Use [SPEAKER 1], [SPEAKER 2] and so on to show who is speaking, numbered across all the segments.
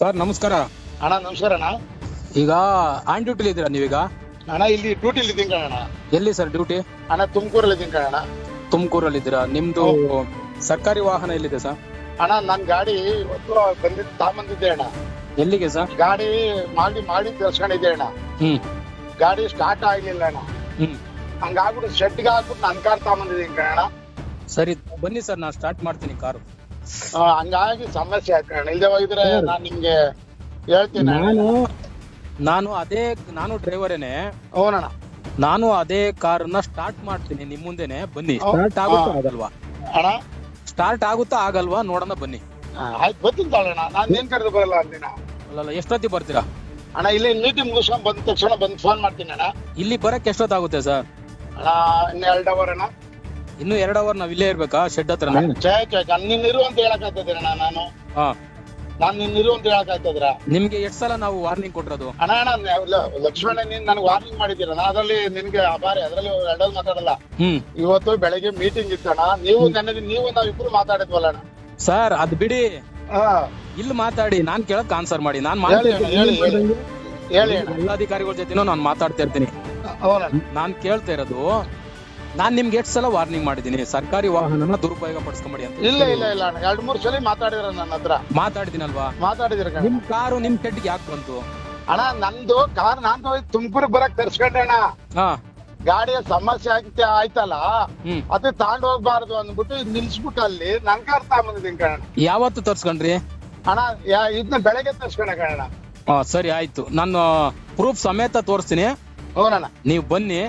[SPEAKER 1] Sir ನಮಸ್ಕಾರ.
[SPEAKER 2] ಅಣ್ಣ ನಮಸ್ಕಾರ ಅಣ್ಣ.
[SPEAKER 1] ಈಗ ಆನ್ ಡ್ಯೂಟಿಲಿ ಇದ್ದೀರಾ ನೀವೀಗ?
[SPEAKER 2] ಅಣ್ಣ ಇಲ್ಲಿ ಡ್ಯೂಟಿಲಿ ಇದ್ದೀನಿ ಕಣಣ್ಣ.
[SPEAKER 1] ಎಲ್ಲಿ ಸರ್ ಡ್ಯೂಟಿ?
[SPEAKER 2] ಅಣ್ಣ ತುಮಕೂರಲ್ಲಿ ಇದ್ದೀನಿ ಕಣಣ್ಣ.
[SPEAKER 1] ತುಮಕೂರಲ್ಲಿ ಇದ್ದೀರಾ? ನಿಮ್ದು ಸರ್ಕಾರಿ ವಾಹನ ಎಲ್ಲಿದೆ ಸರ್?
[SPEAKER 2] ಅಣ್ಣ ನನ್ನ ಗಾಡಿ ಇವತ್ತು ಬಂದಿದ್ದು ತಾಂಬಂದಿದ್ದೆ ಅಣ್ಣ.
[SPEAKER 1] ಎಲ್ಲಿಗೆ ಸರ್?
[SPEAKER 2] ಗಾಡಿ ಮಾಡಿ ಮಾಡಿ ತರ್ಸ್ಕೊಂಡಿದ್ದೆ ಅಣ್ಣ.
[SPEAKER 1] ಹ್ಮ್.
[SPEAKER 2] ಗಾಡಿ ಸ್ಟಾರ್ಟ್ ಆಗ್ಲಿಲ್ಲ ಅಣ್ಣ.
[SPEAKER 1] ಹ್ಮ್.
[SPEAKER 2] ಹಂಗಾಗ್ಬಿಟ್ಟು ಶೆಡ್ಗೆ ಹಾಕ್ಬಿಟ್ಟು ನನ್ ಕಾರ್ ತಾಂಬಂದಿದ್ದೀನಿ ಕಣಣ್ಣ.
[SPEAKER 1] ಸರಿ ಬನ್ನಿ ಸರ್ ನಾನು ಸ್ಟಾರ್ಟ್ ಮಾಡ್ತೀನಿ ಕಾರು.
[SPEAKER 2] ಹಂಗಾಗಿ ಸಮಸ್ಯೆ ಆಯ್ತು ಕಣ ಇಲ್ದೆ ಹೋಗಿದ್ರೆ ನಾನ್ ನಿಮ್ಗೆ ಹೇಳ್ತೀನಿ
[SPEAKER 1] ನಾನು ನಾನು ಅದೇ ನಾನು ಡ್ರೈವರೇನೆ.
[SPEAKER 2] ಹ್ಞೂನಣ್ಣ
[SPEAKER 1] ನಾನು ಅದೇ ಕಾರನ್ನ ಸ್ಟಾರ್ಟ್ ಮಾಡ್ತೀನಿ ನಿಮ್ ಮುಂದೆನೆ. ಬನ್ನಿ. ಸ್ಟಾರ್ಟ್ ಆಗುತ್ತಾ. ಆಗಲ್ವಾ?
[SPEAKER 2] ಅಣ್ಣ.
[SPEAKER 1] ಸ್ಟಾರ್ಟ್ ಆಗುತ್ತಾ ಆಗಲ್ವಾ? ನೋಡೋಣ ಬನ್ನಿ.
[SPEAKER 2] ಆಯ್ತು ಬರ್ತೀನಿ ತಾಳಣ್ಣ ನಾನು ಏನ್ ಕರೆದು ಬರಲ್ಲ ಅಂದಿನ
[SPEAKER 1] ಅಲ್ಲಲ್ಲ ಎಷ್ಟೊತ್ತಿ ಬರ್ತೀರಾ?
[SPEAKER 2] ಅಣ್ಣ ಇಲ್ಲಿ ಮೀಟಿಂಗ್ ಮುಗಿಸ್ಕೊಂಡು ಬಂದ ತಕ್ಷಣ ಬಂದು ಫೋನ್ ಮಾಡ್ತೀನಿ ಅಣ್ಣ.
[SPEAKER 1] ಇಲ್ಲಿ ಬರಕ್ ಎಷ್ಟೊತ್ತಾಗುತ್ತೆ ಸರ್?
[SPEAKER 2] ಅಣ್ಣ ಇನ್ನು ಎರಡು ಅವರ್ ಅಣ್ಣ.
[SPEAKER 1] ಇನ್ನು ಎರಡು ಅವರ್ ನಾವ್ ಇಲ್ಲೇ ಇರ್ಬೇಕಾ? ಶೆಡ್ ಹತ್ರ
[SPEAKER 2] ಛೇ ಛೇ ನೀನ್ ಇರು ಅಂತ ಅಣ್ಣ ನಾನು?
[SPEAKER 1] ಹಾ.
[SPEAKER 2] ನಾನ್ ನಿನ್ ಇರು ಅಂತ ಹೇಳಕ್ ಆಯ್ತದ್ರ
[SPEAKER 1] ನಿಮ್ಗೆ ಎಷ್ಟ್ ಸಲ ನಾವು ವಾರ್ನಿಂಗ್ ಕೊಟ್ಟಿರೋದು
[SPEAKER 2] ಅಣ್ಣ ಅಣ್ಣ ನ- ಲ- ಲಕ್ಷ್ಮಣ ನೀನ್ ನನ್ಗೆ ವಾರ್ನಿಂಗ್ ಮಾಡಿದ್ದೀರ? ನಾನು ಅದ್ರಲ್ಲಿ ನಿನ್ಗೆ ಆಭಾರಿ ಅದ್ರಲ್ಲಿ ಎರಡಲ್ಲಿ ಮಾತಾಡಲ್ಲ.
[SPEAKER 1] ಹ್ಮ್.
[SPEAKER 2] ಇವತ್ತು ಬೆಳಗ್ಗೆ ಮೀಟಿಂಗ್ ಇತ್ತಣ್ಣ ನೀವು ನನಗೆ ನೀವು ನಾವಿಬ್ರು ಮಾತಾಡಿದ್ವಲ್ಲ ಅಣ್ಣ.
[SPEAKER 1] ಸರ್ ಅದ್ ಬಿಡಿ.
[SPEAKER 2] ಹಾ.
[SPEAKER 1] ಇಲ್ಲಿ ಮಾತಾಡಿ ನಾನ್ ಕೇಳಕ್ ಆನ್ಸರ್ ಮಾಡಿ. ನಾನ್
[SPEAKER 2] ಹೇಳಿ ಅಣ್ಣ, ಹೇಳಿ, ಹೇಳಿ. ಹೇಳಿ ಅಣ್ಣ.
[SPEAKER 1] ಎಲ್ಲ ಅಧಿಕಾರಿಗಳ ಜೊತೆನೂ ನಾನು ಮಾತಾಡ್ತಾ ಇರ್ತೀನಿ
[SPEAKER 2] ಹೌದಣ್ಣ.
[SPEAKER 1] ನಾನ್ ಕೇಳ್ತಾ ಇರೋದು ನಾನ್ ನಿಮ್ಗೆ ಎಷ್ಟು ಸಲ ವಾರ್ನಿಂಗ್ ಮಾಡಿದೀನಿ ಸರ್ಕಾರಿ ವಾಹನನ ದುರುಪಯೋಗ ಪಡಿಸ್ಕೊಂಬೇಡಿ ಅಂತ
[SPEAKER 2] ಇಲ್ಲ ಇಲ್ಲ ಇಲ್ಲ ಅಣ್ಣ. ಎರಡ್ ಮೂರ್ ಸಲ ಮಾತಾಡಿದ್ರ ನನ್ನ ಹತ್ರ.
[SPEAKER 1] ಮಾತಾಡಿದಿನಲ್ವಾ
[SPEAKER 2] ಮಾತಾಡಿದಿರ
[SPEAKER 1] ನಿಮ್ ಕಾರು ನಿಮ್ ಶೆಡ್ಗೆ ಯಾಕೆ ಬಂತು?
[SPEAKER 2] ಅಣ್ಣ ನಂದು ಕಾರ್ ನಾನ್ ತುಮಕೂರಿಗೆ ಬರಕ್ ತರ್ಸ್ಕೊಂಡೆ ಅಣ್ಣ.
[SPEAKER 1] ಹಾ.
[SPEAKER 2] ಗಾಡಿಯ ಸಮಸ್ಯೆ ಆಗಿತ್ತೆ ಆಯ್ತಲ್ಲ?
[SPEAKER 1] ಹ್ಮ್.
[SPEAKER 2] ಅದೇ ತಗೊಂಡ್ ಹೋಗ್ಬಾರ್ದು ಅಂದ್ಬಿಟ್ಟು ಇದ್ ನಿಲ್ಸ್ಬಿಟ್ಟು ಅಲ್ಲಿ ನನ್ ಕಾರ್ ತಗೊಂಡಿದ್ದೀನಿ ಕಣ
[SPEAKER 1] ಯಾವತ್ತು ತರ್ಸ್ಕೊಂಡ್ರಿ?
[SPEAKER 2] ಅಣ್ಣ ಯಾ- ಇದನ್ನ ಬೆಳಗ್ಗೆ ತರ್ಸ್ಕೊಂಡೆ ಕಣ
[SPEAKER 1] ಹಾ ಸರಿ ಆಯ್ತು. ನಾನು ಪ್ರೂಫ್ ಸಮೇತ ತೋರಿಸ್ತೀನಿ.
[SPEAKER 2] ಹ್ಞೂನಣ್ಣ
[SPEAKER 1] ನೀವು ಬನ್ನಿ.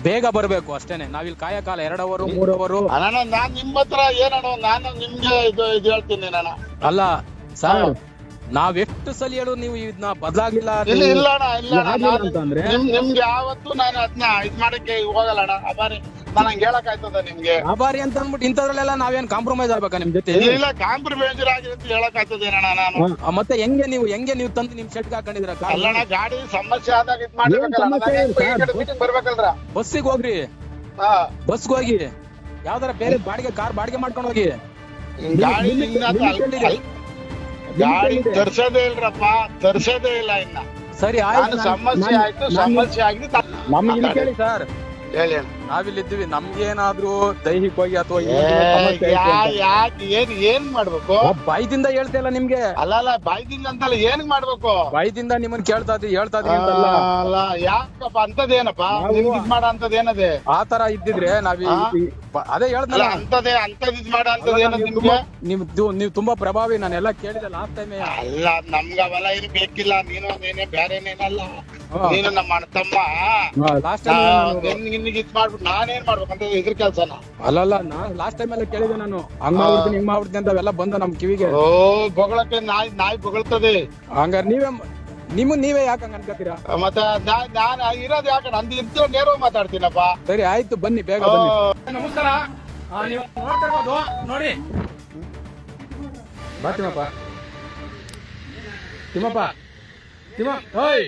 [SPEAKER 1] ಬೇಗ ಬರ್ಬೇಕು ಅಷ್ಟೇನೆ. ನಾವಿಲ್ಲಿ ಕಾಯಕಾಲ ಎರಡ್ ಅವರು ಮೂರ್ ಅವರು
[SPEAKER 2] ಅಣ್ಣ ನಾನ್ ನಿಮ್ ಹತ್ರ ಏನಣ್ಣ ನಾನು ನಿಮ್ಗೆ ಇದು ಇದು ಹೇಳ್ತೀನಿ ಅಣ್ಣ.
[SPEAKER 1] ಅಲ್ಲ ಸರ್ ನಾವ್ ಎಷ್ಟು ಸಲ ಹೇಳು ನೀವು ಇದನ್ನ ಬದಲಾಗಿಲ್ಲ
[SPEAKER 2] ಇಲ್ಲ ಇಲ್ಲ ಅಣ್ಣ ಇಲ್ಲ ಅಣ್ಣ.
[SPEAKER 1] ಯಾಕಿಲ್ಲ
[SPEAKER 2] ನಾನು
[SPEAKER 1] ಅಂತಂದ್ರೆ?
[SPEAKER 2] ನಿಮ್ ನಿಮ್ಗೆ ಯಾವತ್ತು ನಾನು ಅದನ್ನ ಇದ್ ಮಾಡಕ್ಕೆ ಹೋಗಲ್ಲ ಅಣ್ಣ. ಅಬಾರಿ ನಾನು ಹಂಗೆ ಹೇಳಕ್ ಆಯ್ತದ ನಿಮ್ಗೆ?
[SPEAKER 1] ಆಭಾರಿ ಅಂತ ಅಂದ್ಬಿಟ್ಟು ಇಂಥದ್ರಲ್ಲೆಲ್ಲ ನಾವೇನ್ ಕಾಂಪ್ರಮೈಸ್ ಆಗ್ಬೇಕಾ ನಿಮ್ ಜೊತೆ?
[SPEAKER 2] ಇಲ್ಲ ಕಾಂಪ್ರಮೈಸ್ ಆಗಿದೆ ಅಂತ ಹೇಳಕ್ ಆಯ್ತದ ನಾನು
[SPEAKER 1] ಆ, ಮತ್ತೆ ಹೆಂಗೆ ನೀವು ಹೆಂಗೆ ನೀವು ತಂದು ನಿಮ್ ಶೆಟ್ ಹಾಕೊಂಡಿದ್ರ
[SPEAKER 2] ಅಲ್ಲಣ್ಣ ಗಾಡಿ ಸಮಸ್ಯೆ ಆದಾಗ ಇದ್ ಮಾಡ್ಬೇಕಲ್ಲ
[SPEAKER 1] ಏನ್ ಸಮಸ್ಯೆ
[SPEAKER 2] ಮೀಟಿಂಗ್ ಬರ್ಬೇಕಲ್ರ?
[SPEAKER 1] ಬಸ್ಸಿಗೆ ಹೋಗ್ರಿ.
[SPEAKER 2] ಹಾ.
[SPEAKER 1] ಬಸ್ಗೆ ಹೋಗಿ. ಯಾವ್ದಾರ ಬೇರೆ ಬಾಡಿಗೆ ಕಾರ್ ಬಾಡಿಗೆ ಮಾಡ್ಕೊಂಡು ಹೋಗಿ.
[SPEAKER 2] ಗಾಡಿ
[SPEAKER 1] ನಿಮ್-
[SPEAKER 2] ನಿನ್ನ
[SPEAKER 1] ನಿಮ್
[SPEAKER 2] ಅಲ್ಲ-
[SPEAKER 1] ಕೈಲಿದೆ.
[SPEAKER 2] ಅಲ್ಲ- ಗಾಡಿ ತರ್ಸೋದೇ ಇಲ್ರಪ್ಪ ತರ್ಸೋದೇ ಇಲ್ಲ ಇನ್ನ.
[SPEAKER 1] ಸರಿ
[SPEAKER 2] ನಾನು
[SPEAKER 1] ಆಯ್ತು
[SPEAKER 2] ಸಮಸ್ಯೆ ಆಯ್ತು
[SPEAKER 1] ನಾನ್-
[SPEAKER 2] ಸಮಸ್ಯೆ ಆಗಿದೆ ತ-
[SPEAKER 1] ನಮ್ಗೆ ಇಲ್ಲಿ ಕೇಳಿ ಸರ್.
[SPEAKER 2] ಹೇಳಿ ಅಣ್ಣ
[SPEAKER 1] ನಾವಿಲ್ಲಿದ್ದೀವಿ. ನಮ್ಗೇನಾದ್ರೂ ದೈಹಿಕವಾಗಿ ಅಥವಾ
[SPEAKER 2] ಏನ್ ಏನ್ ಮಾಡ್ಬೇಕು?
[SPEAKER 1] ಬಾಯ್ದಿಂದ ಹೇಳ್ತಾ ಇಲ್ಲ ನಿಮ್ಗೆ.
[SPEAKER 2] ಅಲ್ಲ ಅಲ್ಲ ಬಾಯ್ದಿಂದ ಅಂತಲ್ಲ ಏನ್ ಮಾಡ್ಬೇಕು?
[SPEAKER 1] ಬಾಯ್ದಿಂದ ನಿಮ್ಮನ್ ಕೇಳ್ತಾ ಇದ್ರಿ ಹೇಳ್ತಾ ಇದ್ರಿ ಅಂತಲ್ಲ.
[SPEAKER 2] ಅಲ್ಲ ಯಾಕಪ್ಪ ಅಂತದೇನಪ್ಪ?
[SPEAKER 1] ನಾವು-
[SPEAKER 2] ನಿಮ್ಗೆ ಇದ್ ಮಾಡ ಅಂತದೇನದೆ?
[SPEAKER 1] ಆ ತರ ಇದ್ದಿದ್ರೆ ನಾವ್ ಅದೇ ಹೇಳ್ದಲ್ಲ.
[SPEAKER 2] ಅಂತದೇ ಅಂತದ್ ಇದ್ ಮಾಡ ಅಂತದೇನ
[SPEAKER 1] ನೀವು
[SPEAKER 2] ನಿಮ್ಗೆ?
[SPEAKER 1] ತುಂಬಾ ನೀವು ತುಂಬಾ ಪ್ರಭಾವಿ ನಾನೆಲ್ಲ ಕೇಳಿದೆ ಲಾಸ್ಟ್ ಟೈಮ್
[SPEAKER 2] ಅಲ್ಲ ನಮ್ಗ ಅವೆಲ್ಲ ಏನು ಬೇಕಿಲ್ಲ ನೀನು ಅದೇನೇ ಬೇರೆ
[SPEAKER 1] ಏನೇನಲ್ಲ
[SPEAKER 2] ನೀನು ನಮ್ಮ ಅಣ್ಣ ತಮ್ಮ
[SPEAKER 1] ಲಾಸ್ಟ್ ಟೈಮ್
[SPEAKER 2] ನಿನ್ಗೆ ಇದ್ ಮಾಡ್ಬಿಟ್ಟು ನಾನೇನ್ ಮಾಡ್ಬೇಕಂತ ಇದ್ರ ಕೆಲ್ಸನ?
[SPEAKER 1] ಅಲ್ಲಲ್ಲ ನಾ ಲಾಸ್ಟ್ ಟೈಮ್ ಎಲ್ಲ ಕೇಳಿದೆ ನಾನು. ಹಂಗ್ ಮಾಡ್ಬಿಡ್ತೀನಿ ಹಿಂಗ್ ಮಾಡ್ಬಿಡ್ತೀನಿ ಅಂತ ಅವೆಲ್ಲ ಬಂದ ನಮ್ ಕಿವಿಗೆ.
[SPEAKER 2] ಓ ಬೊಗಳಕ್ಕೆ ನಾಯಿ ನಾಯಿ ಬೊಗಳ್ತದೆ.
[SPEAKER 1] ಹಂಗಾರೆ ನೀವೇ ನಿಮ್ ನೀವೇ ಯಾಕೆ ಹಂಗ ಅನ್ಕೋತೀರಾ?
[SPEAKER 2] ಮತ್ತೆ ನಾ- ನಾನ್ ಇರೋದ್ ಯಾಕೆ? ನಂದು ಇದ್ದು ನೇರವಾಗಿ ಮಾತಾಡ್ತೀನಪ್ಪ.
[SPEAKER 1] ಸರಿ ಆಯ್ತು ಬನ್ನಿ ಬೇಗ ಬನ್ನಿ. ನಮಸ್ಕಾರ. ನೀವು ನೋಡ್ತಿರ್ಬೋದು ನೋಡಿ. ಬಾ ತಿಮ್ಮಪ್ಪ. ತಿಮ್ಮಪ್ಪ. ತಿಮ್ಮ ಓಯ್.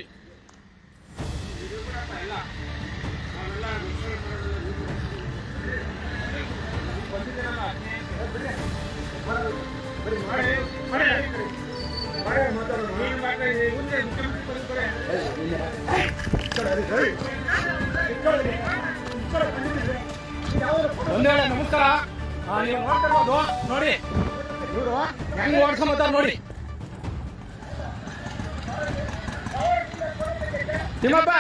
[SPEAKER 1] ಒಂದ್ ವೇಳೆ ನಮಸ್ಕಾರ ನೋಡಿ. ಇವರು ಹೆಂಗ್ ಓಡ್ಸ್ಕೊಂಬತ್ತಾರ ನೋಡಿ ತಿಮ್ಮಪ್ಪ